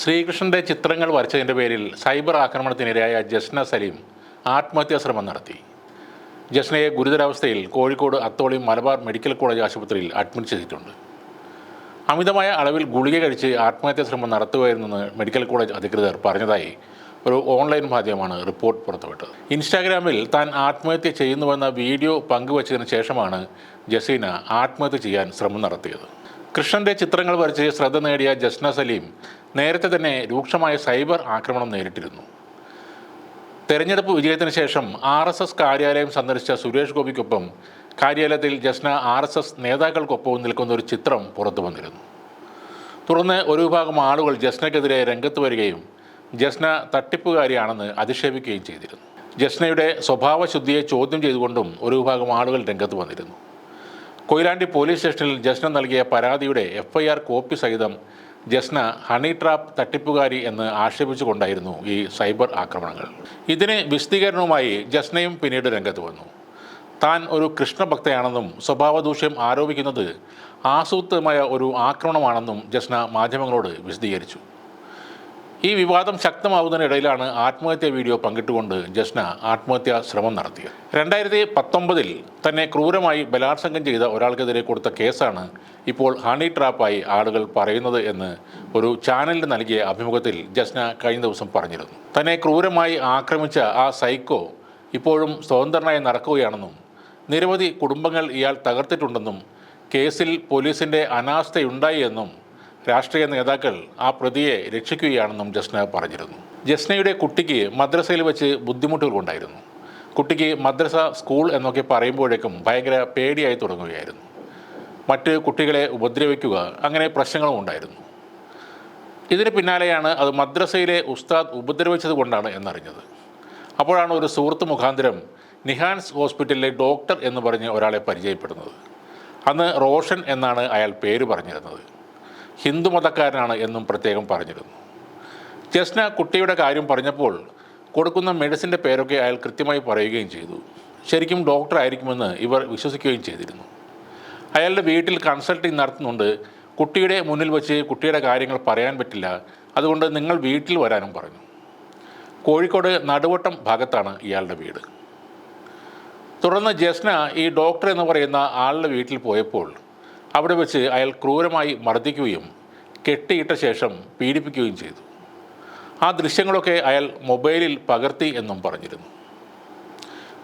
ശ്രീകൃഷ്ണന്റെ ചിത്രങ്ങൾ വരച്ചതിന്റെ പേരിൽ സൈബർ ആക്രമണത്തിനിരയായ ജസ്ന സലീം ആത്മഹത്യാ ശ്രമം നടത്തി. ജസ്നയെ ഗുരുതരാവസ്ഥയിൽ കോഴിക്കോട് അത്തോളി മലബാർ മെഡിക്കൽ കോളേജ് ആശുപത്രിയിൽ അഡ്മിറ്റ് ചെയ്തിട്ടുണ്ട്. അമിതമായ അളവിൽ ഗുളിക കഴിച്ച് ആത്മഹത്യാ ശ്രമം നടത്തുകയായിരുന്നെന്ന് മെഡിക്കൽ കോളേജ് അധികൃതർ പറഞ്ഞതായി ഒരു ഓൺലൈൻ മാധ്യമമാണ് റിപ്പോർട്ട് പുറത്തുവിട്ടത്. ഇൻസ്റ്റാഗ്രാമിൽ താൻ ആത്മഹത്യ ചെയ്യുന്നുവെന്ന വീഡിയോ പങ്കുവച്ചതിന് ശേഷമാണ് ജസീന ആത്മഹത്യ ചെയ്യാൻ ശ്രമം നടത്തിയത്. കൃഷ്ണന്റെ ചിത്രങ്ങൾ വരച്ച് ശ്രദ്ധ നേടിയ ജസ്ന സലീം നേരത്തെ തന്നെ രൂക്ഷമായ സൈബർ ആക്രമണം നേരിട്ടിരുന്നു. തെരഞ്ഞെടുപ്പ് വിജയത്തിന് ശേഷം ആർ എസ് എസ് കാര്യാലയം സന്ദർശിച്ച സുരേഷ് ഗോപിക്കൊപ്പം കാര്യാലയത്തിൽ ജസ്ന ആർ എസ് എസ് നേതാക്കൾക്കൊപ്പവും നിൽക്കുന്ന ഒരു ചിത്രം പുറത്തു വന്നിരുന്നു. തുടർന്ന് ഒരു വിഭാഗം ആളുകൾ ജസ്നയ്ക്കെതിരെ രംഗത്ത് വരികയും ജസ്ന തട്ടിപ്പുകാരിയാണെന്ന് അധിക്ഷേപിക്കുകയും ചെയ്തിരുന്നു. ജസ്നയുടെ സ്വഭാവശുദ്ധിയെ ചോദ്യം ചെയ്തുകൊണ്ടും ഒരു വിഭാഗം ആളുകൾ രംഗത്ത് വന്നിരുന്നു. കൊയിലാണ്ടി പോലീസ് സ്റ്റേഷനിൽ ജസ്ന നൽകിയ പരാതിയുടെ എഫ്ഐആർ കോപ്പി സഹിതം ജസ്ന ഹണി ട്രാപ്പ് തട്ടിപ്പുകാരി എന്ന് ആക്ഷേപിച്ചുകൊണ്ടായിരുന്നു ഈ സൈബർ ആക്രമണങ്ങൾ. ഇതിന് വിശദീകരണവുമായി ജസ്നയും പിന്നീട് രംഗത്ത് വന്നു. താൻ ഒരു കൃഷ്ണഭക്തയാണെന്നും സ്വഭാവദൂഷ്യം ആരോപിക്കുന്നത് ആസൂത്രമായ ഒരു ആക്രമണമാണെന്നും ജസ്ന മാധ്യമങ്ങളോട് വിശദീകരിച്ചു. ഈ വിവാദം ശക്തമാവുന്നതിനിടയിലാണ് ആത്മഹത്യാ വീഡിയോ പങ്കിട്ടുകൊണ്ട് ജസ്ന ആത്മഹത്യാ ശ്രമം നടത്തിയത്. രണ്ടായിരത്തി പത്തൊമ്പതിൽ തന്നെ ക്രൂരമായി ബലാത്സംഗം ചെയ്ത ഒരാൾക്കെതിരെ കൊടുത്ത കേസാണ് ഇപ്പോൾ ഹണി ട്രാപ്പായി ആളുകൾ പറയുന്നത് എന്ന് ഒരു ചാനലിന് നൽകിയ അഭിമുഖത്തിൽ ജസ്ന കഴിഞ്ഞ ദിവസം പറഞ്ഞിരുന്നു. തന്നെ ക്രൂരമായി ആക്രമിച്ച ആ സൈക്കോ ഇപ്പോഴും സ്വതന്ത്രനായി നടക്കുകയാണെന്നും നിരവധി കുടുംബങ്ങൾ ഇയാൾ തകർത്തിട്ടുണ്ടെന്നും കേസിൽ പോലീസിന്റെ അനാസ്ഥയുണ്ടായി എന്നും രാഷ്ട്രീയ നേതാക്കൾ ആ പ്രതിയെ രക്ഷിക്കുകയാണെന്നും ജസ്ന പറഞ്ഞിരുന്നു. ജസ്നയുടെ കുട്ടിക്ക് മദ്രസയിൽ വെച്ച് ബുദ്ധിമുട്ടുകളുണ്ടായിരുന്നു. കുട്ടിക്ക് മദ്രസ സ്കൂൾ എന്നൊക്കെ പറയുമ്പോഴേക്കും ഭയങ്കര പേടിയായി തുടങ്ങുകയായിരുന്നു. മറ്റ് കുട്ടികളെ ഉപദ്രവിക്കുക അങ്ങനെ പ്രശ്നങ്ങളും ഉണ്ടായിരുന്നു. ഇതിന് പിന്നാലെയാണ് അത് മദ്രസയിലെ ഉസ്താദ് ഉപദ്രവിച്ചത് കൊണ്ടാണ് എന്നറിഞ്ഞത്. അപ്പോഴാണ് ഒരു സുഹൃത്ത് മുഖാന്തരം നിഹാൻസ് ഹോസ്പിറ്റലിലെ ഡോക്ടർ എന്ന് പറഞ്ഞ് ഒരാളെ പരിചയപ്പെടുന്നത്. അന്ന് റോഷൻ എന്നാണ് അയാൾ പേര് പറഞ്ഞിരുന്നത്. ഹിന്ദു മതക്കാരനാണ് എന്നും പ്രത്യേകം പറഞ്ഞിരുന്നു. ജസ്ന കുട്ടിയുടെ കാര്യം പറഞ്ഞപ്പോൾ കൊടുക്കുന്ന മെഡിസിന്റെ പേരൊക്കെ അയാൾ കൃത്യമായി പറയുകയും ചെയ്തു. ശരിക്കും ഡോക്ടർ ആയിരിക്കുമെന്ന് ഇവർ വിശ്വസിക്കുകയും ചെയ്തിരുന്നു. അയാളുടെ വീട്ടിൽ കൺസൾട്ടിങ് നടത്തുന്നുണ്ട്. കുട്ടിയുടെ മുന്നിൽ വെച്ച് കുട്ടിയുടെ കാര്യങ്ങൾ പറയാൻ പറ്റില്ല. അതുകൊണ്ട് നിങ്ങൾ വീട്ടിൽ വരാനും പറഞ്ഞു. കോഴിക്കോട് നടുവട്ടം ഭാഗത്താണ് ഇയാളുടെ വീട്. തുടർന്ന് ജസ്ന ഈ ഡോക്ടർ എന്ന് പറയുന്ന ആളുടെ വീട്ടിൽ പോയപ്പോൾ അവിടെ വെച്ച് അയാൾ ക്രൂരമായി മർദ്ദിക്കുകയും കെട്ടിയിട്ട ശേഷം പീഡിപ്പിക്കുകയും ചെയ്തു. ആ ദൃശ്യങ്ങളൊക്കെ അയാൾ മൊബൈലിൽ പകർത്തി എന്നും പറഞ്ഞിരുന്നു.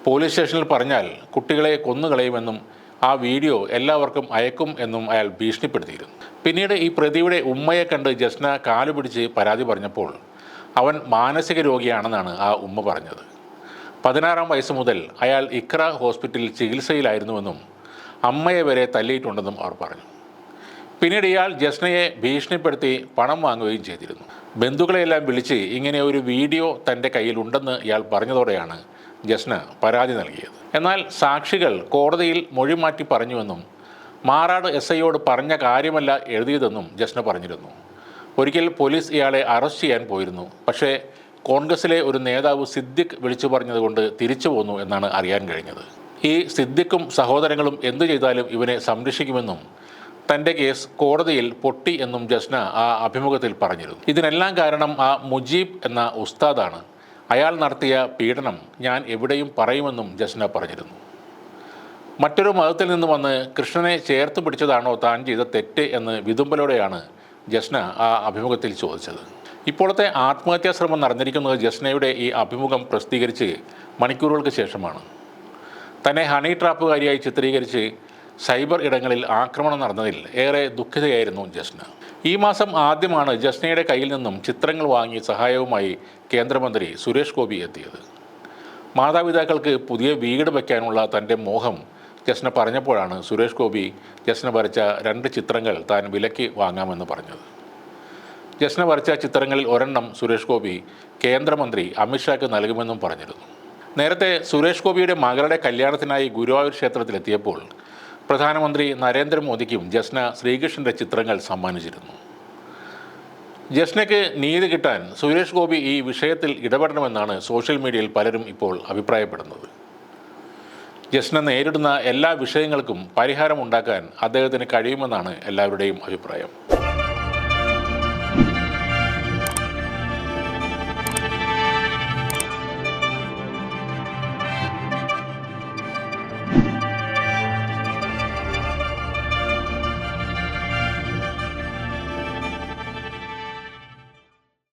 പോലീസ് സ്റ്റേഷനിൽ പറഞ്ഞാൽ കുട്ടികളെ കൊന്നുകളയുമെന്നും ആ വീഡിയോ എല്ലാവർക്കും അയക്കും എന്നും അയാൾ ഭീഷണിപ്പെടുത്തിയിരുന്നു. പിന്നീട് ഈ പ്രതിയുടെ ഉമ്മയെ കണ്ട് ജസ്ന കാലുപിടിച്ച് പരാതി പറഞ്ഞപ്പോൾ അവൻ മാനസിക രോഗിയാണെന്നാണ് ആ ഉമ്മ പറഞ്ഞത്. പതിനാറാം വയസ്സ് മുതൽ അയാൾ ഇക്ര ഹോസ്പിറ്റലിൽ ചികിത്സയിലായിരുന്നുവെന്നും അമ്മയെ വരെ തല്ലിയിട്ടുണ്ടെന്നും അവർ പറഞ്ഞു. പിന്നീട് ഇയാൾ ജസ്നയെ ഭീഷണിപ്പെടുത്തി പണം വാങ്ങുകയും ചെയ്തിരുന്നു. ബന്ധുക്കളെയെല്ലാം വിളിച്ച് ഇങ്ങനെ ഒരു വീഡിയോ തന്റെ കയ്യിലുണ്ടെന്ന് ഇയാൾ പറഞ്ഞതോടെയാണ് ജസ്ന പരാതി നൽകിയത്. എന്നാൽ സാക്ഷികൾ കോടതിയിൽ മൊഴി മാറ്റി പറഞ്ഞുവെന്നും മാറാട് എസ് ഐയോട് പറഞ്ഞ കാര്യമല്ല എഴുതിയതെന്നും ജസ്ന പറഞ്ഞിരുന്നു. ഒരിക്കൽ പോലീസ് ഇയാളെ അറസ്റ്റ് ചെയ്യാൻ പോയിരുന്നു. പക്ഷേ കോൺഗ്രസിലെ ഒരു നേതാവ് സിദ്ദിഖ് വിളിച്ചു പറഞ്ഞതുകൊണ്ട് തിരിച്ചു പോന്നു എന്നാണ് അറിയാൻ കഴിഞ്ഞത്. ഈ സിദ്ദിഖും സഹോദരങ്ങളും എന്തു ചെയ്താലും ഇവനെ സംരക്ഷിക്കുമെന്നും തന്റെ കേസ് കോടതിയിൽ പൊട്ടി എന്നും ജസ്ന ആ അഭിമുഖത്തിൽ പറഞ്ഞിരുന്നു. ഇതിനെല്ലാം കാരണം ആ മുജീബ് എന്ന ഉസ്താദാണ്. അയാൾ നടത്തിയ പീഡനം ഞാൻ എവിടെയും പറയുമെന്നും ജസ്ന പറഞ്ഞിരുന്നു. മറ്റൊരു മതത്തിൽ നിന്ന് വന്ന് കൃഷ്ണനെ ചേർത്ത് പിടിച്ചതാണോ താൻ ചെയ്ത തെറ്റ് എന്ന് വിതുമ്പലോടെയാണ് ജസ്ന ആ അഭിമുഖത്തിൽ ചോദിച്ചത്. ഇപ്പോഴത്തെ ആത്മഹത്യാ ശ്രമം നടന്നിരിക്കുന്നത് ജസ്നയുടെ ഈ അഭിമുഖം പ്രസിദ്ധീകരിച്ച് മണിക്കൂറുകൾക്ക് ശേഷമാണ്. തന്നെ ഹണി ട്രാപ്പുകാരിയായി ചിത്രീകരിച്ച് സൈബർ ഇടങ്ങളിൽ ആക്രമണം നടന്നതിൽ ഏറെ ദുഃഖിതയായിരുന്നു ജസ്ന. ഈ മാസം ആദ്യമാണ് ജസ്നയുടെ കയ്യിൽ നിന്നും ചിത്രങ്ങൾ വാങ്ങി സഹായവുമായി കേന്ദ്രമന്ത്രി സുരേഷ് ഗോപി എത്തിയത്. മാതാപിതാക്കൾക്ക് പുതിയ വീട് വയ്ക്കാനുള്ള തന്റെ മോഹം ജസ്ന പറഞ്ഞപ്പോഴാണ് സുരേഷ് ഗോപി ജസ്ന വരച്ച രണ്ട് ചിത്രങ്ങൾ താൻ വിലയ്ക്ക് വാങ്ങാമെന്ന് പറഞ്ഞത്. ജസ്ന വരച്ച ചിത്രങ്ങളിൽ ഒരെണ്ണം സുരേഷ് ഗോപി കേന്ദ്രമന്ത്രി അമിത്ഷാക്ക് നൽകുമെന്നും പറഞ്ഞിരുന്നു. നേരത്തെ സുരേഷ് ഗോപിയുടെ മകളുടെ കല്യാണത്തിനായി ഗുരുവായൂർ ക്ഷേത്രത്തിലെത്തിയപ്പോൾ പ്രധാനമന്ത്രി നരേന്ദ്രമോദിക്കും ജസ്ന ശ്രീകൃഷ്ണന്റെ ചിത്രങ്ങൾ സമ്മാനിച്ചിരുന്നു. ജസ്നയ്ക്ക് നീതി കിട്ടാൻ സുരേഷ് ഗോപി ഈ വിഷയത്തിൽ ഇടപെടണമെന്നാണ് സോഷ്യൽ മീഡിയയിൽ പലരും ഇപ്പോൾ അഭിപ്രായപ്പെടുന്നത്. ജസ്ന നേരിടുന്ന എല്ലാ വിഷയങ്ങൾക്കും പരിഹാരമുണ്ടാക്കാൻ അദ്ദേഹത്തിന് കഴിയുമെന്നാണ് എല്ലാവരുടെയും അഭിപ്രായം.